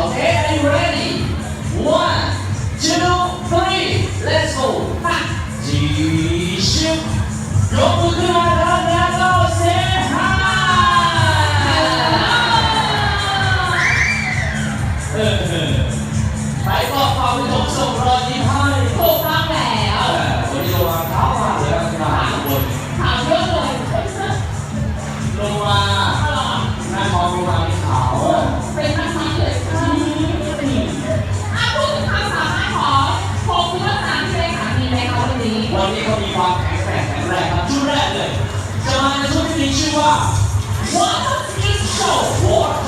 Okay, are you ready? One, two, นี้ก็มีความแข็งแกร่งแข็งแรงครับชุดแรกเลย จะมาในชุดที่มีชื่อว่า What is so what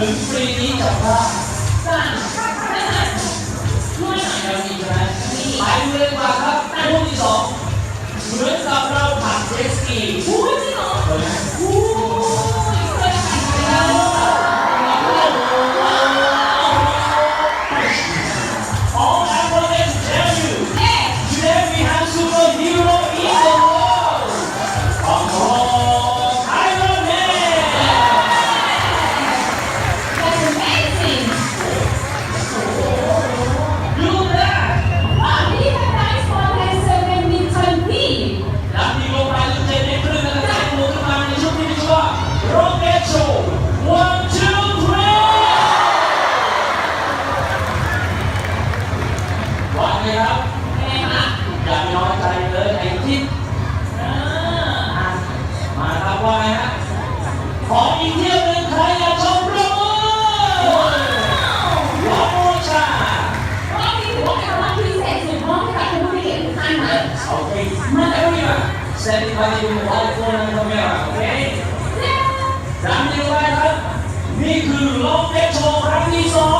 ถึงฟรีนี้จากพ่อสางไม่หายช่วอยเราดีไหมไปเลยว่า เซนไปอยู่ออฟโฟนคาเมราโอเคจำยังไปครับ นี่คือล็อกเก็ตโชว์ครั้งที่สอง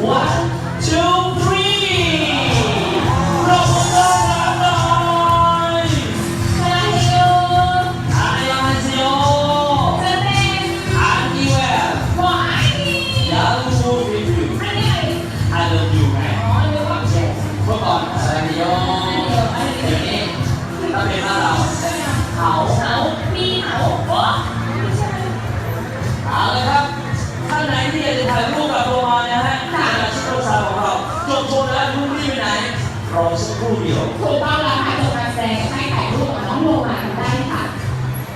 One, two. สักครู่เดียวถูกต้องแล้วค่ะจบการแสดงให้ถ่ายรูปกับน้องโลมาได้ค่ะ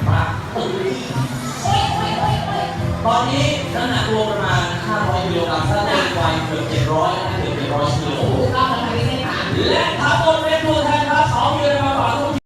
มาโอ้ยโอ้ตอนนี้น้ำหนักรวมประมาณ 500กิโลกรัมถ้าเด็กวัยเกือบ700-700กิโลถูกต้องแล้วค่ะและทั้งห